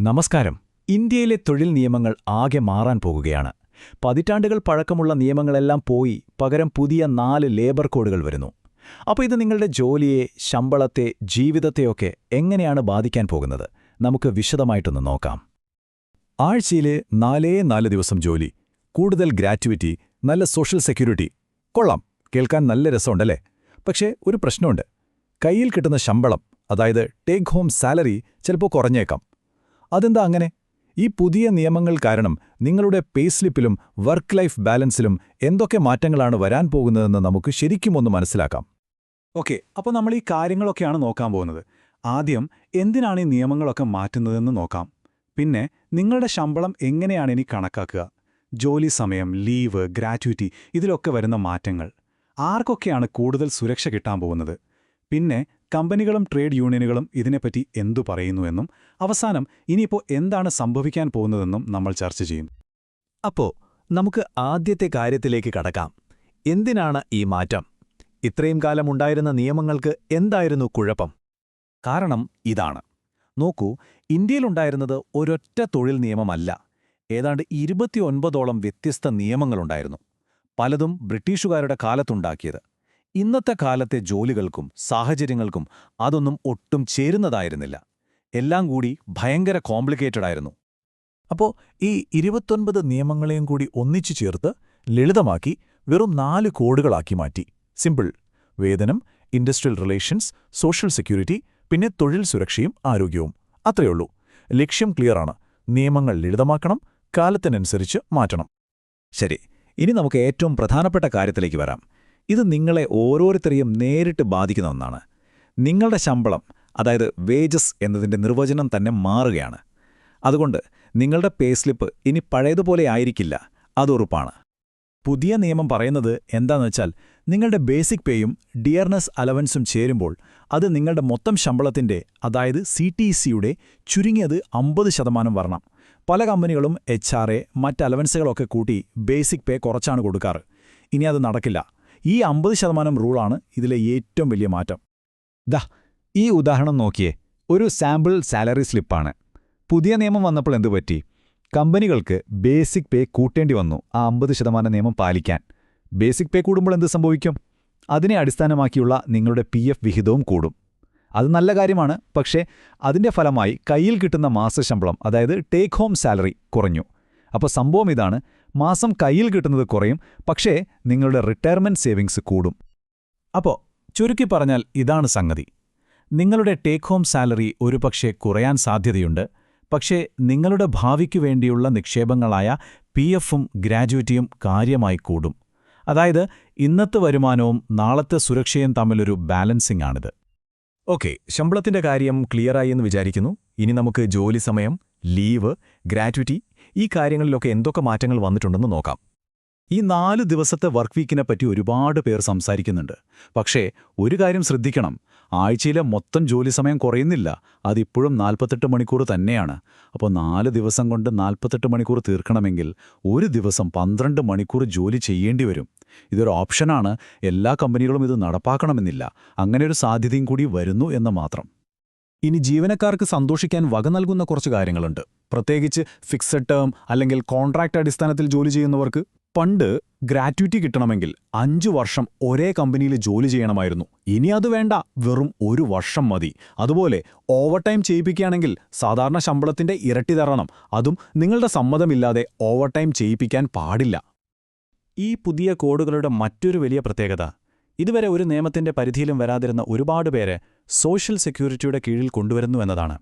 നമസ്കാരം. ഇന്ത്യയിലെ തൊഴിൽ നിയമങ്ങൾ ആകെ മാറാൻ പോകുകയാണ്. പതിറ്റാണ്ടുകൾ പഴക്കമുള്ള നിയമങ്ങളെല്ലാം പോയി പകരം പുതിയ നാല് ലേബർ കോഡുകൾ വരുന്നു. അപ്പോൾ ഇത് നിങ്ങളുടെ ജോലിയെ ശമ്പളത്തെ ജീവിതത്തെയൊക്കെ എങ്ങനെയാണ് ബാധിക്കാൻ പോകുന്നത്? നമുക്ക് വിശദമായിട്ടൊന്ന് നോക്കാം. ആഴ്ചയിലെ നാലേ നാല് ദിവസം ജോലി കൂടുതൽ ഗ്രാറ്റുവിറ്റി നല്ല സോഷ്യൽ സെക്യൂരിറ്റി. കൊള്ളാം. കേൾക്കാൻ നല്ല രസമുണ്ടല്ലേ? പക്ഷേ ഒരു പ്രശ്നമുണ്ട്. കയ്യിൽ കിട്ടുന്ന ശമ്പളം അതായത് ടേക്ക് ഹോം സാലറി ചിലപ്പോൾ കുറഞ്ഞേക്കാം. അതെന്താ അങ്ങനെ? ഈ പുതിയ നിയമങ്ങൾ കാരണം നിങ്ങളുടെ പേസ്ലിപ്പിലും വർക്ക് ലൈഫ് ബാലൻസിലും എന്തൊക്കെ മാറ്റങ്ങളാണ് വരാൻ പോകുന്നതെന്ന് നമുക്ക് ശരിക്കും ഒന്ന് മനസ്സിലാക്കാം. ഓക്കെ അപ്പോൾ നമ്മൾ ഈ കാര്യങ്ങളൊക്കെയാണ് നോക്കാൻ പോകുന്നത്. ആദ്യം എന്തിനാണ് ഈ നിയമങ്ങളൊക്കെ മാറ്റുന്നതെന്ന് നോക്കാം. പിന്നെ നിങ്ങളുടെ ശമ്പളം എങ്ങനെയാണ് ഇനി കണക്കാക്കുക? ജോലി സമയം ലീവ് ഗ്രാറ്റുവിറ്റി ഇതിലൊക്കെ വരുന്ന മാറ്റങ്ങൾ. ആർക്കൊക്കെയാണ് കൂടുതൽ സുരക്ഷ കിട്ടാൻ പോകുന്നത്? പിന്നെ കമ്പനികളും ട്രേഡ് യൂണിയനുകളും ഇതിനെപ്പറ്റി എന്തു പറയുന്നുവെന്നും അവസാനം ഇനിയിപ്പോൾ എന്താണ് സംഭവിക്കാൻ പോകുന്നതെന്നും നമ്മൾ ചർച്ച ചെയ്യും. അപ്പോ നമുക്ക് ആദ്യത്തെ കാര്യത്തിലേക്ക് കടക്കാം. എന്തിനാണ് ഈ മാറ്റം? ഇത്രയും കാലം ഉണ്ടായിരുന്ന നിയമങ്ങൾക്ക് എന്തായിരുന്നു കുഴപ്പം? കാരണം ഇതാണ്. നോക്കൂ ഇന്ത്യയിലുണ്ടായിരുന്നത് ഒരൊറ്റ തൊഴിൽ നിയമമല്ല. ഏതാണ്ട് ഇരുപത്തിയൊൻപതോളം വ്യത്യസ്ത നിയമങ്ങളുണ്ടായിരുന്നു. പലതും ബ്രിട്ടീഷുകാരുടെ കാലത്തുണ്ടാക്കിയത്. ഇന്നത്തെ കാലത്തെ ജോലികൾക്കും സാഹചര്യങ്ങൾക്കും അതൊന്നും ഒട്ടും ചേരുന്നതായിരുന്നില്ല. എല്ലാം കൂടി ഭയങ്കര കോംപ്ലിക്കേറ്റഡ് ആയിരുന്നു. അപ്പോൾ ഈ ഇരുപത്തൊൻപത് നിയമങ്ങളെയും കൂടി ഒന്നിച്ചു ചേർത്ത് ലളിതമാക്കി വെറും നാല് കോഡുകളാക്കി മാറ്റി. സിമ്പിൾ. വേതനം ഇൻഡസ്ട്രിയൽ റിലേഷൻസ് സോഷ്യൽ സെക്യൂരിറ്റി പിന്നെ തൊഴിൽ സുരക്ഷയും ആരോഗ്യവും. അത്രയുള്ളൂ ലക്ഷ്യം ക്ലിയറാണ് നിയമങ്ങൾ ലളിതമാക്കണം കാലത്തിനനുസരിച്ച് മാറ്റണം. ശരി. ഇനി നമുക്ക് ഏറ്റവും പ്രധാനപ്പെട്ട കാര്യത്തിലേക്ക് വരാം. ഇത് നിങ്ങളെ ഓരോരുത്തരെയും നേരിട്ട് ബാധിക്കുന്ന ഒന്നാണ്. നിങ്ങളുടെ ശമ്പളം അതായത് വേജസ് എന്നതിന്റെ നിർവചനം തന്നെ മാറുകയാണ്. അതുകൊണ്ട് നിങ്ങളുടെ പേ സ്ലിപ്പ് ഇനി പഴയതുപോലെ ആയിരിക്കില്ല അതുറപ്പാണ് പുതിയ നിയമം പറയുന്നത് എന്താണെന്ന് വെച്ചാൽ നിങ്ങളുടെ ബേസിക് പേയും ഡിയർനെസ് അലവൻസും ചേരുമ്പോൾ അത് നിങ്ങളുടെ മൊത്തം ശമ്പളത്തിന്റെ അതായത് സി ടി സിയുടെ ചുരുങ്ങിയത് അമ്പത് ശതമാനം വരണം. പല കമ്പനികളും എച്ച് ആർ എ മറ്റ് അലവൻസുകളൊക്കെ കൂട്ടി ബേസിക് പേ കുറച്ചാണ് കൊടുക്കാറ്. ഇനി അത് നടക്കില്ല. ഈ അമ്പത് ശതമാനം റൂളാണ് ഇതിലെ ഏറ്റവും വലിയ മാറ്റം. ദാ ഈ ഉദാഹരണം നോക്കിയേ. ഒരു സാമ്പിൾ സാലറി സ്ലിപ്പാണ്. പുതിയ നിയമം വന്നപ്പോൾ എന്തുപറ്റി കമ്പനികൾക്ക് ബേസിക് പേ കൂട്ടേണ്ടി വന്നു ആ അമ്പത് ശതമാനം നിയമം പാലിക്കാൻ. ബേസിക് പേ കൂടുമ്പോൾ എന്ത് സംഭവിക്കും? അതിനെ അടിസ്ഥാനമാക്കിയുള്ള നിങ്ങളുടെ പി എഫ് വിഹിതവും കൂടും. അത് നല്ല കാര്യമാണ് പക്ഷേ അതിന്റെ ഫലമായി കയ്യിൽ കിട്ടുന്ന മാസശമ്പളം അതായത് ടേക്ക് ഹോം സാലറി കുറഞ്ഞു. അപ്പോൾ സംഭവം ഇതാണ് മാസം കയ്യിൽ കിട്ടുന്നത് കുറയും പക്ഷേ നിങ്ങളുടെ റിട്ടയർമെന്റ് സേവിങ്സ് കൂടും. അപ്പോൾ ചുരുക്കി പറഞ്ഞാൽ ഇതാണ് സംഗതി. നിങ്ങളുടെ ടേക്ക് ഹോം സാലറി ഒരുപക്ഷെ കുറയാൻ സാധ്യതയുണ്ട് പക്ഷേ നിങ്ങളുടെ ഭാവിക്കു വേണ്ടിയുള്ള നിക്ഷേപങ്ങളായ പി എഫും ഗ്രാജുവിറ്റിയും കാര്യമായി കൂടും. അതായത് ഇന്നത്തെ വരുമാനവും നാളത്തെ സുരക്ഷയും തമ്മിലൊരു ബാലൻസിംഗ് ആണിത്. ഓക്കെ ശമ്പളത്തിന്റെ കാര്യം ക്ലിയറായി എന്ന് വിചാരിക്കുന്നു. ഇനി നമുക്ക് ജോലി സമയം ലീവ് ഗ്രാറ്റുവിറ്റി ഈ കാര്യങ്ങളിലൊക്കെ എന്തൊക്കെ മാറ്റങ്ങൾ വന്നിട്ടുണ്ടെന്ന് നോക്കാം. ഈ നാല് ദിവസത്തെ വർക്ക് വീക്കിനെ പറ്റി ഒരുപാട് പേർ സംസാരിക്കുന്നുണ്ട്. പക്ഷേ ഒരു കാര്യം ശ്രദ്ധിക്കണം. ആഴ്ചയിലെ മൊത്തം ജോലി സമയം കുറയുന്നില്ല. അതിപ്പോഴും നാൽപ്പത്തെട്ട് മണിക്കൂർ തന്നെയാണ്. അപ്പോൾ നാല് ദിവസം കൊണ്ട് നാൽപ്പത്തെട്ട് മണിക്കൂർ തീർക്കണമെങ്കിൽ ഒരു ദിവസം പന്ത്രണ്ട് മണിക്കൂർ ജോലി ചെയ്യേണ്ടി വരും. ഇതൊരു ഓപ്ഷനാണ്. എല്ലാ കമ്പനികളും ഇത് നടപ്പാക്കണമെന്നില്ല. അങ്ങനെ ഒരു സാധ്യതയും കൂടി വരുന്നു എന്ന് മാത്രം. ഇനി ജീവനക്കാർക്ക് സന്തോഷിക്കാൻ വക നൽകുന്ന കുറച്ച് കാര്യങ്ങളുണ്ട്. പ്രത്യേകിച്ച് ഫിക്സഡ് ടേം അല്ലെങ്കിൽ കോൺട്രാക്ട് അടിസ്ഥാനത്തിൽ ജോലി ചെയ്യുന്നവർക്ക് പണ്ട് ഗ്രാറ്റുവിറ്റി കിട്ടണമെങ്കിൽ അഞ്ചു വർഷം ഒരേ കമ്പനിയിൽ ജോലി ചെയ്യണമായിരുന്നു. ഇനി അത് വേണ്ട വെറും ഒരു വർഷം മതി. അതുപോലെ ഓവർ ടൈം ചെയ്യിപ്പിക്കുകയാണെങ്കിൽ സാധാരണ ശമ്പളത്തിന്റെ ഇരട്ടി തരണം. അതും നിങ്ങളുടെ സമ്മതമില്ലാതെ ഓവർ ടൈം ചെയ്യിപ്പിക്കാൻ പാടില്ല. ഈ പുതിയ കോഡുകളുടെ മറ്റൊരു വലിയ പ്രത്യേകത ഇതുവരെ ഒരു നിയമത്തിന്റെ പരിധിയിലും വരാതിരുന്ന ഒരുപാട് പേരെ സോഷ്യൽ സെക്യൂരിറ്റിയുടെ കീഴിൽ കൊണ്ടുവരുന്നു എന്നതാണ്.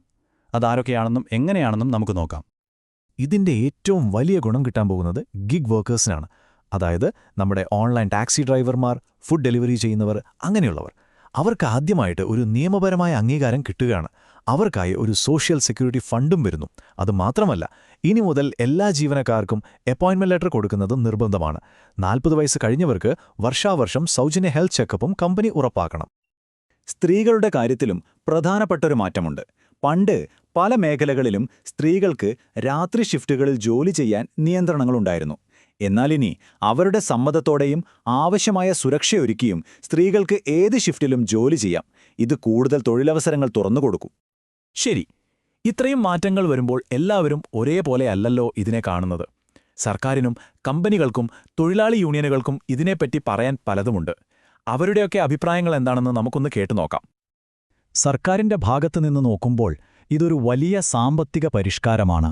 അതാരൊക്കെയാണെന്നും എങ്ങനെയാണെന്നും നമുക്ക് നോക്കാം. ഇതിന്റെ ഏറ്റവും വലിയ ഗുണം കിട്ടാൻ പോകുന്നത് ഗിഗ് വർക്കേഴ്സിനാണ്. അതായത് നമ്മുടെ ഓൺലൈൻ ടാക്സി ഡ്രൈവർമാർ ഫുഡ് ഡെലിവറി ചെയ്യുന്നവർ അങ്ങനെയുള്ളവർ. അവർക്ക് ആദ്യമായിട്ട് ഒരു നിയമപരമായ അംഗീകാരം കിട്ടുകയാണ്. അവർക്കായി ഒരു സോഷ്യൽ സെക്യൂരിറ്റി ഫണ്ടും വരുന്നു. അതുമാത്രമല്ല ഇനി മുതൽ എല്ലാ ജീവനക്കാർക്കും അപ്പോയിന്റ്മെന്റ് ലെറ്റർ കൊടുക്കുന്നത് നിർബന്ധമാണ്. നാൽപ്പത് വയസ്സ് കഴിഞ്ഞവർക്ക് വർഷാവർഷം സൗജന്യ ഹെൽത്ത് ചെക്കപ്പും കമ്പനി ഉറപ്പാക്കണം. സ്ത്രീകളുടെ കാര്യത്തിലും പ്രധാനപ്പെട്ടൊരു മാറ്റമുണ്ട്. പണ്ട് പല മേഖലകളിലും സ്ത്രീകൾക്ക് രാത്രി ഷിഫ്റ്റുകളിൽ ജോലി ചെയ്യാൻ നിയന്ത്രണങ്ങളുണ്ടായിരുന്നു. ഇനി അവരുടെ സമ്മതത്തോടെയും ആവശ്യമായ സുരക്ഷയൊരുക്കിയും സ്ത്രീകൾക്ക് ഏത് ഷിഫ്റ്റിലും ജോലി ചെയ്യാം. ഇത് കൂടുതൽ തൊഴിലവസരങ്ങൾ തുറന്നുകൊടുക്കും ശരി ഇത്രയും മാറ്റങ്ങൾ വരുമ്പോൾ എല്ലാവരും ഒരേപോലെ അല്ലല്ലോ ഇതിനെ കാണുന്നത്. സർക്കാരിനും കമ്പനികൾക്കും തൊഴിലാളി യൂണിയനുകൾക്കും ഇതിനെപ്പറ്റി പറയാൻ പലതുമുണ്ട്. അവരുടെയൊക്കെ അഭിപ്രായങ്ങൾ എന്താണെന്ന് നമുക്കൊന്ന് കേട്ടുനോക്കാം സർക്കാരിന്റെ ഭാഗത്തുനിന്ന് നോക്കുമ്പോൾ ഇതൊരു വലിയ സാമ്പത്തിക പരിഷ്കാരമാണ്.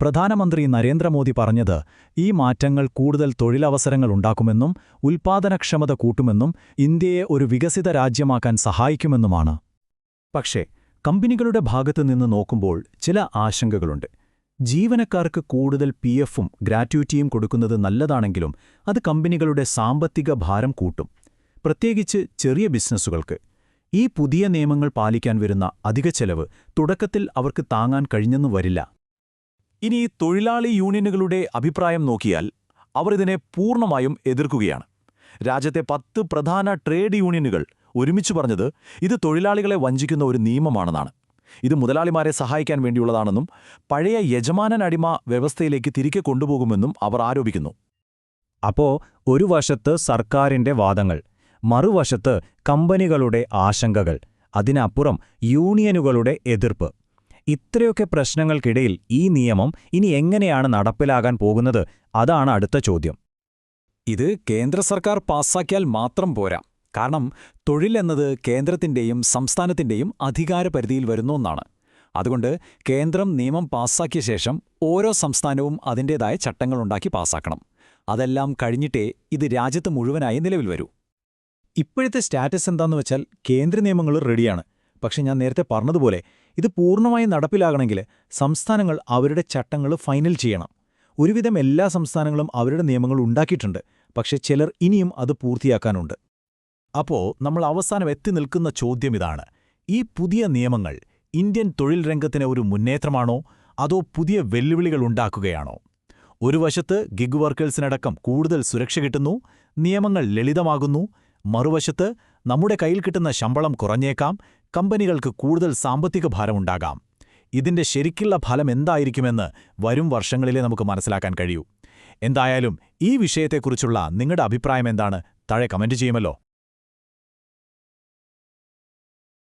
പ്രധാനമന്ത്രി നരേന്ദ്രമോദി പറഞ്ഞത് ഈ മാറ്റങ്ങൾ കൂടുതൽ തൊഴിലവസരങ്ങൾ ഉണ്ടാക്കുമെന്നും ഉൽപ്പാദനക്ഷമത കൂട്ടുമെന്നും ഇന്ത്യയെ ഒരു വികസിത രാജ്യമാക്കാൻ സഹായിക്കുമെന്നുമാണ്. പക്ഷേ കമ്പനികളുടെ ഭാഗത്തുനിന്ന് നോക്കുമ്പോൾ ചില ആശങ്കകളുണ്ട്. ജീവനക്കാർക്ക് കൂടുതൽ പി എഫും ഗ്രാറ്റുവിറ്റിയും കൊടുക്കുന്നത് നല്ലതാണെങ്കിലും അത് കമ്പനികളുടെ സാമ്പത്തിക ഭാരം കൂട്ടും. പ്രത്യേകിച്ച് ചെറിയ ബിസിനസ്സുകൾക്ക്. ഈ പുതിയ നിയമങ്ങൾ പാലിക്കാൻ വരുന്ന അധിക ചെലവ് തുടക്കത്തിൽ അവർക്ക് താങ്ങാൻ കഴിഞ്ഞെന്നു വരില്ല. ഇനി തൊഴിലാളി യൂണിയനുകളുടെ അഭിപ്രായം നോക്കിയാൽ അവർ ഇതിനെ പൂർണമായും എതിർക്കുകയാണ്. രാജ്യത്തെ പത്ത് പ്രധാന ട്രേഡ് യൂണിയനുകൾ ഒരുമിച്ച് പറഞ്ഞത് ഇത് തൊഴിലാളികളെ വഞ്ചിക്കുന്ന ഒരു നിയമമാണെന്നാണ്. ഇത് മുതലാളിമാരെ സഹായിക്കാൻ വേണ്ടിയുള്ളതാണെന്നും പഴയ യജമാനൻ അടിമ വ്യവസ്ഥയിലേക്ക് തിരികെ കൊണ്ടുപോകുമെന്നും അവർ ആരോപിക്കുന്നു. അപ്പോൾ ഒരു വശത്ത് സർക്കാരിന്റെ വാദങ്ങൾ മറുവശത്ത് കമ്പനികളുടെ ആശങ്കകൾ അതിനപ്പുറം യൂണിയനുകളുടെ എതിർപ്പ്. ഇത്രയൊക്കെ പ്രശ്നങ്ങൾക്കിടയിൽ ഈ നിയമം ഇനി എങ്ങനെയാണ് നടപ്പിലാകാൻ പോകുന്നത്? അതാണ് അടുത്ത ചോദ്യം. ഇത് കേന്ദ്ര സർക്കാർ പാസ്സാക്കിയാൽ മാത്രം പോരാ. കാരണം തൊഴിലെന്നത് കേന്ദ്രത്തിന്റെയും സംസ്ഥാനത്തിന്റെയും അധികാരപരിധിയിൽ വരുന്ന ഒന്നാണ്. അതുകൊണ്ട് കേന്ദ്രം നിയമം പാസ്സാക്കിയ ശേഷം ഓരോ സംസ്ഥാനവും അതിന്റേതായ ചട്ടങ്ങളുണ്ടാക്കി പാസ്സാക്കണം. അതെല്ലാം കഴിഞ്ഞിട്ടേ ഇത് രാജ്യത്ത് മുഴുവനായി നിലവിൽ വരൂ. ഇപ്പോഴത്തെ സ്റ്റാറ്റസ് എന്താന്ന് വെച്ചാൽ കേന്ദ്ര നിയമങ്ങൾ റെഡിയാണ്. പക്ഷെ ഞാൻ നേരത്തെ പറഞ്ഞതുപോലെ ഇത് പൂർണമായി നടപ്പിലാകണമെങ്കിൽ സംസ്ഥാനങ്ങൾ അവരുടെ ചട്ടങ്ങൾ ഫൈനൽ ചെയ്യണം. ഒരുവിധം എല്ലാ സംസ്ഥാനങ്ങളും അവരുടെ നിയമങ്ങൾ ഉണ്ടാക്കിയിട്ടുണ്ട്. പക്ഷെ ചിലർ ഇനിയും അത് പൂർത്തിയാക്കാനുണ്ട്. അപ്പോൾ നമ്മൾ അവസാനം എത്തി നിൽക്കുന്ന ചോദ്യം ഇതാണ്. ഈ പുതിയ നിയമങ്ങൾ ഇന്ത്യൻ തൊഴിൽ രംഗത്തിന് ഒരു മുന്നേറ്റമാണോ? അതോ പുതിയ വെല്ലുവിളികൾ ഉണ്ടാക്കുകയാണോ? ഒരു വശത്ത് ഗിഗ് വർക്കേഴ്സിനടക്കം കൂടുതൽ സുരക്ഷ കിട്ടുന്നു നിയമങ്ങൾ ലളിതമാകുന്നു മറുവശത്ത് നമ്മുടെ കയ്യിൽ കിട്ടുന്ന ശമ്പളം കുറഞ്ഞേക്കാം കമ്പനികൾക്ക് കൂടുതൽ സാമ്പത്തിക ഭാരമുണ്ടാകാം. ഇതിന്റെ ശരിക്കുള്ള ഫലം എന്തായിരിക്കുമെന്ന് വരും വർഷങ്ങളിലെ നമുക്ക് മനസ്സിലാക്കാൻ കഴിയൂ. എന്തായാലും ഈ വിഷയത്തെക്കുറിച്ചുള്ള നിങ്ങളുടെ അഭിപ്രായം എന്താണ്? താഴെ കമന്റ് ചെയ്യുമല്ലോ.